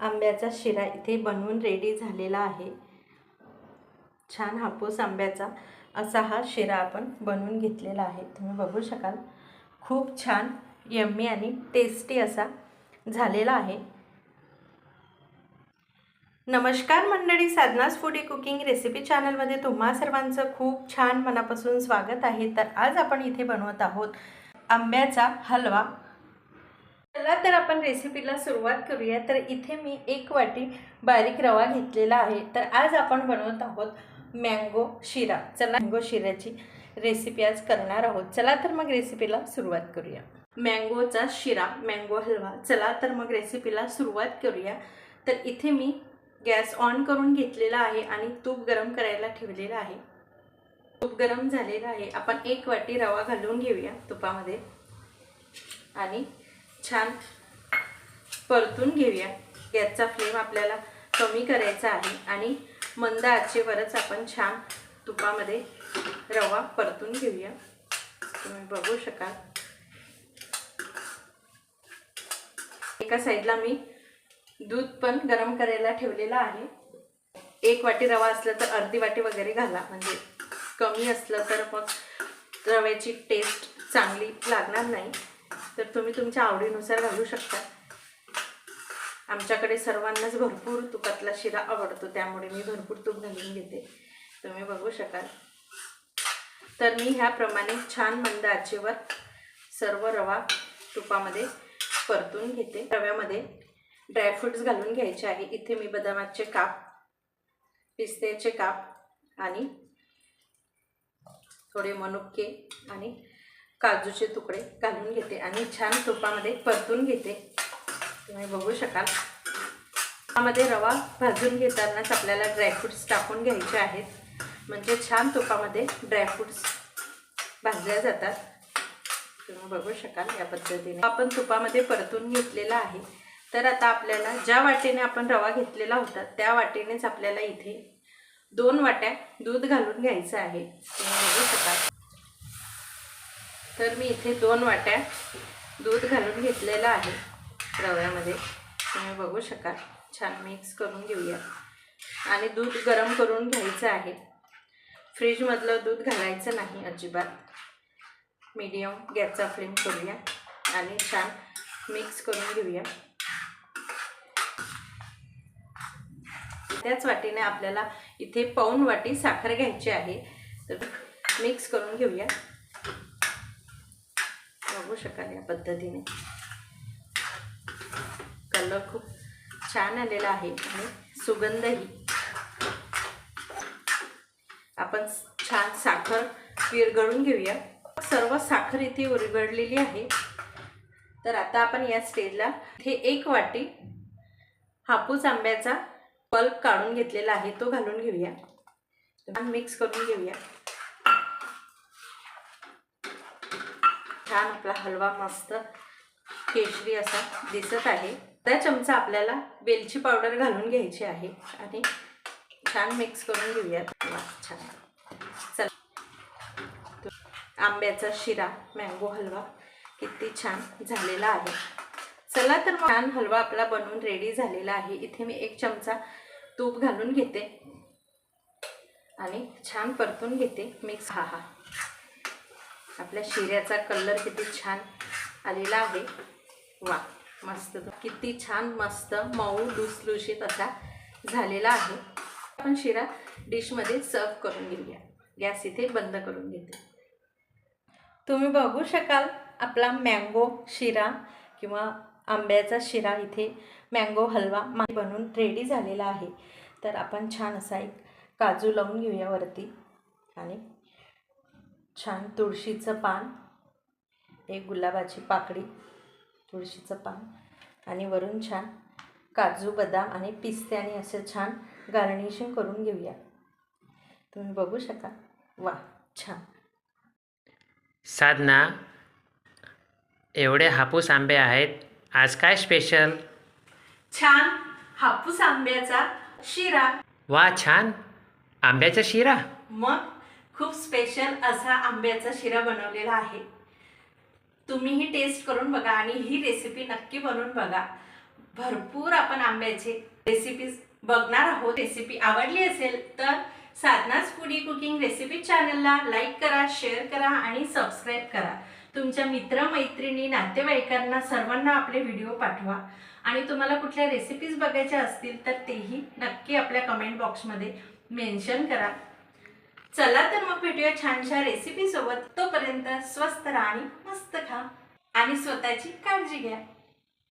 आंब्याचा शिरा इथे बनवून रेडी झालेला आहे. छान हापूस आंब्याचा असा हा शिरा आपण बनवून घेतलेला आहे. तुम्ही बघू शकाल. खूप छान यम्मी आणि टेस्टी असा झालेला आहे. नमस्कार मंडळी साधनास फूडी कुकिंग रेसिपी चॅनलमध्ये तुम्हा सर्वांचं खूप छान मनापासून स्वागत आहे. तर आज आपण इथे बनवत आहोत आंब्याचा हलवा. चला तर आपण रेसिपीला सुरुवात करूया. तर इथे मी एक वाटी बारीक रवा घेतलेला आहे. तर आज आपण बनवत आहोत मँगो शिरा. चला मँगो शिऱ्याची रेसिपी आज करणार आहोत. चला तर मग रेसिपीला सुरुवात करूया. मँगोचा शिरा मँगो हलवा. चला तर मग रेसिपीला सुरुवात करूया. तर इथे मी गॅस ऑन करून घेतलेला आहे आणि तूप गरम करायला ठेवलेलं आहे. तूप गरम झालेलं आहे. आपण एक वाटी रवा घालून घेऊया तुपामध्ये. आणि छान परतून घेऊया. गॅसचा फ्लेम आपल्याला कमी करायचा आहे आणि मंद आचेवरच आपण छान तुपामध्ये रवा परतून घेऊया. तुम्ही बघू शकाल. एका साईडला मी दूध पण गरम करायला ठेवलेलं आहे. एक वाटी रवा असलं तर अर्धी वाटी वगैरे घाला. म्हणजे कमी असलं तर मग रव्याची टेस्ट चांगली लागणार नाही. तर तुम्ही तुमच्या आवडीनुसार घालू शकता. आमच्याकडे सर्वांनाच भरपूर तुपातला शिरा आवडतो त्यामुळे मी भरपूर तूप घालून घेते. तुम्ही बघू शकाल. तर मी ह्याप्रमाणे छान मंद आचेवर सर्व रवा तुपामध्ये परतून घेते. रव्यामध्ये ड्रायफ्रुट्स घालून घ्यायचे आहे. इथे मी बदामाचे काप पिस्त्याचे काप आणि थोडे मनुके आणि काजूचे तुकडे घालून घेते आणि छान तुपामध्ये परतून घेते. तुम्ही बघू शकाल. तुपामध्ये रवा भाजून घेतानाच आपल्याला ड्रायफ्रुट्स टाकून घ्यायचे आहेत. म्हणजे छान तुपामध्ये ड्रायफ्रुट्स भाजल्या जातात. तुम्ही बघू शकाल या पद्धतीने. आपण तुपामध्ये परतून घेतलेला आहे. तर आता आपल्याला ज्या वाटेने आपण रवा घेतलेला होता त्या वाटेनेच आपल्याला इथे दोन वाट्या दूध घालून घ्यायचं आहे. तुम्ही बघू शकाल. तर मी इथे दोन वाट्या दूध घालून घेतलेलं आहे रव्यामध्ये. तुम्ही बघू शकाल. छान मिक्स करून घेऊया. आणि दूध गरम करून घ्यायचं आहे. फ्रीजमधलं दूध घालायचं नाही अजिबात. मीडियम गॅसचा फ्लेम करूया आणि छान मिक्स करून घेऊया. त्याच वाटीने आपल्याला इथे पाऊन वाटी साखर घ्यायची आहे. तर मिक्स करून घेऊया. बघू शकाल या पद्धतीने. कलर खूप छान आलेला आहे आणि सुगंधही. आपण छान साखर विरघळून घेऊया. सर्व साखर इथे विरघळलेली आहे. तर आता आपण या स्टेजला इथे एक वाटी हापूस आंब्याचा पल्प काढून घेतलेला आहे तो घालून घेऊया. मिक्स करून घेऊया. छान आपला हलवा मस्त केशरी असा दिसत आहे. त्या चमचा आपल्याला वेलची पावडर घालून घ्यायची आहे आणि छान मिक्स करून घेऊयात. छान. चला. आंब्याचा शिरा मँगो हलवा किती छान झालेला आहे. चला तर मग छान हलवा आपला बनवून रेडी झालेला आहे. इथे मी एक चमचा तूप घालून घेते आणि छान परतून घेते. मिक्स. हा हा. आपल्या शिऱ्याचा कलर किती छान आलेला आहे. वा मस्त. किती छान मस्त मऊ लुसलुशीत असा झालेला आहे. आपण शिरा डिशमध्ये सर्व करून घेऊया. गॅस इथे बंद करून घेते. तुम्ही बघू शकाल आपला मँगो शिरा किंवा आंब्याचा शिरा इथे मँगो हलवा मा बनवून रेडी झालेला आहे. तर आपण छान असा एक काजू लावून घेऊया वरती आणि छान तुळशीचं पान एक गुलाबाची पाकळी तुळशीचं पान आणि वरून छान काजू बदाम आणि पिस्त्याने असं छान गार्निशिंग करून घेऊया. तुम्ही बघू शका वा छान. साधना एवढे हापूस आंबे आहेत आज काय स्पेशल छान हापूस आंब्याचा शिरा. वा छान. आंब्याचा शिरा? मग? खूप स्पेशल असा आंब्याचा शिरा बनवलेला आहे. तुम्हीही टेस्ट करून बघा आणि ही रेसिपी नक्की बनवून बघा. भरपूर आपण आंब्याचे रेसिपीज बघणार आहोत. रेसिपी आवडली असेल तर साधनाच फुडी कुकिंग रेसिपी चॅनलला लाईक करा शेअर करा आणि सबस्क्राईब करा. तुमच्या मित्रमैत्रिणी नातेवाईकांना सर्वांना आपले व्हिडिओ पाठवा. आणि तुम्हाला कुठल्या रेसिपीज बघायच्या असतील तर तेही नक्की आपल्या कमेंट बॉक्समध्ये मेन्शन करा. चला तर मग भेटूया छानशा रेसिपी सोबत. तोपर्यंत स्वस्त राहा आणि मस्त खा. आणि स्वतःची काळजी घ्या.